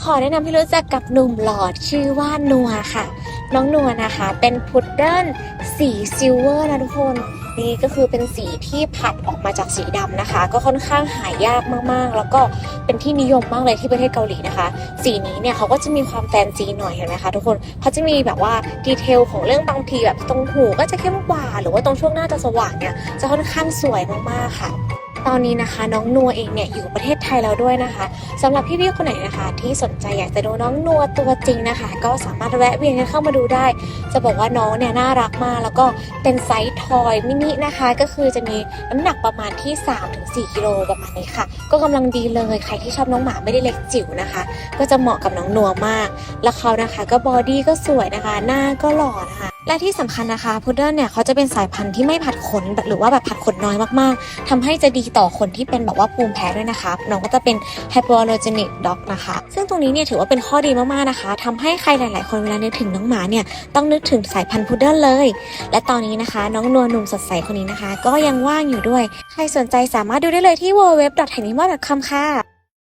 ขอแนะนำให้รู้จักกับหนุ่มหล่อชื่อว่านัวค่ะ น้องนัวนะคะ เป็นพุดเดิ้ลสีซิลเวอร์นะทุกคน นี่ก็คือเป็นสีที่ผัดออกมาจากสีดำนะคะ ก็ค่อนข้างหายากมากๆ แล้วก็เป็นที่นิยมมากเลยที่ประเทศเกาหลีนะคะ สีนี้เนี่ยเขาก็จะมีความแฟนซีหน่อยเห็นไหมคะทุกคนเขาจะมีแบบว่าดีเทลของเรื่องบางทีแบบตรงหูก็จะเข้มกว่า หรือว่าตรงช่วงหน้าจะสว่างเนี่ยจะค่อนข้างสวยมากๆค่ะ ตอนนี้นะคะ น้องนัวเองเนี่ยอยู่ประเทศไทยแล้วด้วยนะคะสำหรับพี่ๆคนไหนนะคะ ที่สนใจอยากจะดูน้องนัวตัวจริงนะคะ ก็สามารถแวะเวียนกันเข้ามาดูได้ จะบอกว่าน้องเนี่ยน่ารักมาก แล้วก็เป็นไซส์ทอยมินินะคะ ก็คือจะมีน้ำหนักประมาณที่ 3-4กิโลประมาณนี้ค่ะ ก็กำลังดีเลยใครที่ชอบน้องหมาไม่ได้เล็กจิ๋วนะคะ ก็จะเหมาะกับน้องนัวมาก แล้วเขานะคะ ก็บอดี้ก็สวยนะคะ หน้าก็หล่อนะคะ และที่สำคัญนะคะพุดเดิ้ลเนี่ยเขาจะเป็นสายพันธุ์ที่ไม่ผัดขนหรือว่าแบบผัดขนน้อยมากๆทำให้จะดีต่อคนที่เป็นแบบว่าภูมิแพ้ด้วยนะคะน้องก็จะเป็น hypoallergenic dog นะคะ ซึ่งตรงนี้เนี่ยถือว่าเป็นข้อดีมากๆนะคะทำให้ใครหลาย ๆ คนเวลานึกถึงน้องหมาเนี่ยต้องนึกถึงสายพันธุ์พุดเดิ้ลเลย และตอนนี้นะคะ น้องนัวหนุ่มสดใสคนนี้นะคะ ก็ยังว่างอยู่ด้วย ใครสนใจสามารถดูได้เลยที่ www.animal.com ค่ะ